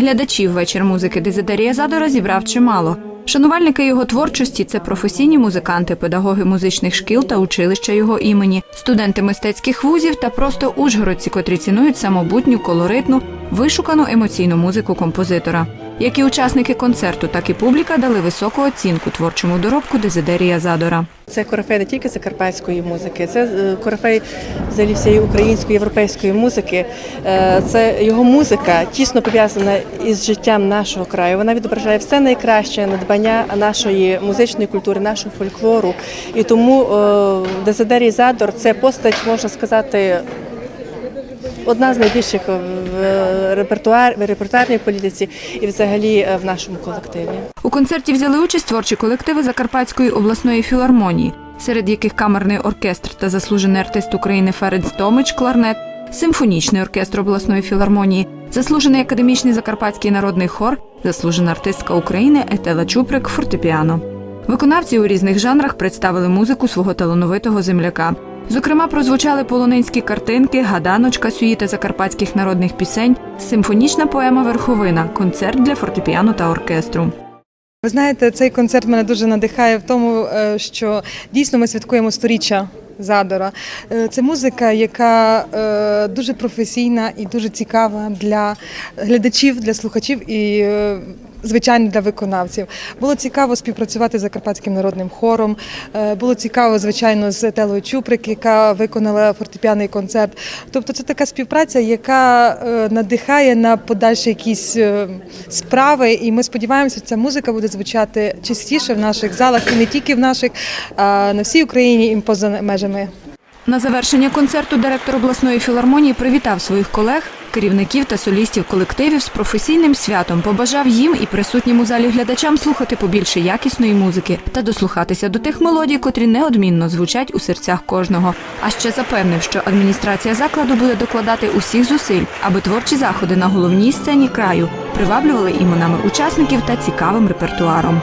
Глядачів вечір музики Дезидерія Задора зібрав чимало. Шанувальники його творчості це професійні музиканти, педагоги музичних шкіл та училища його імені, студенти мистецьких вузів та просто ужгородці, котрі цінують самобутню, колоритну, вишукану емоційну музику композитора. Як і учасники концерту, так і публіка дали високу оцінку творчому доробку Дезидерія Задора. Це корифей не тільки закарпатської музики, це е, корифей взагалі всієї української європейської музики. Е, Це його музика тісно пов'язана із життям нашого краю. Вона відображає все найкраще надбання нашої музичної культури, нашого фольклору. І тому е, Дезидерій Задор це постать, можна сказати. Одна з найбільших в репертуар репертуарній політиці і взагалі е, в нашому колективі. У концерті взяли участь творчі колективи Закарпатської обласної філармонії, серед яких камерний оркестр та заслужений артист України Ференц Томич кларнет, симфонічний оркестр обласної філармонії, заслужений академічний закарпатський народний хор, заслужена артистка України Етела Чуприк фортепіано. Виконавці у різних жанрах представили музику свого талановитого земляка. Зокрема, прозвучали полонинські картинки, гаданочка, сюїта закарпатських народних пісень, симфонічна поема Верховина, концерт для фортепіано та оркестру. Ви знаєте, цей концерт мене дуже надихає в тому, е, що дійсно ми святкуємо сторіччя задора. Е, Це музика, яка е, дуже професійна і дуже цікава для глядачів, для слухачів і. Звичайно, для виконавців було цікаво співпрацювати з закарпатським народним хором. Е, Було цікаво, звичайно, з Телою Чуприк, яка виконала фортепіаний концерт. Тобто, це така співпраця, яка е, надихає на подальші якісь е, справи. І ми сподіваємося, ця музика буде звучати частіше в наших залах і не тільки в наших, а на всій Україні і поза межами. На завершення концерту директор обласної філармонії привітав своїх колег, керівників та солістів колективів з професійним святом, побажав їм і присутнім у залі глядачам слухати побільше якісної музики та дослухатися до тих мелодій, котрі неодмінно звучать у серцях кожного. А ще запевнив, що адміністрація закладу буде докладати усіх зусиль, аби творчі заходи на головній сцені краю приваблювали іменами учасників та цікавим репертуаром.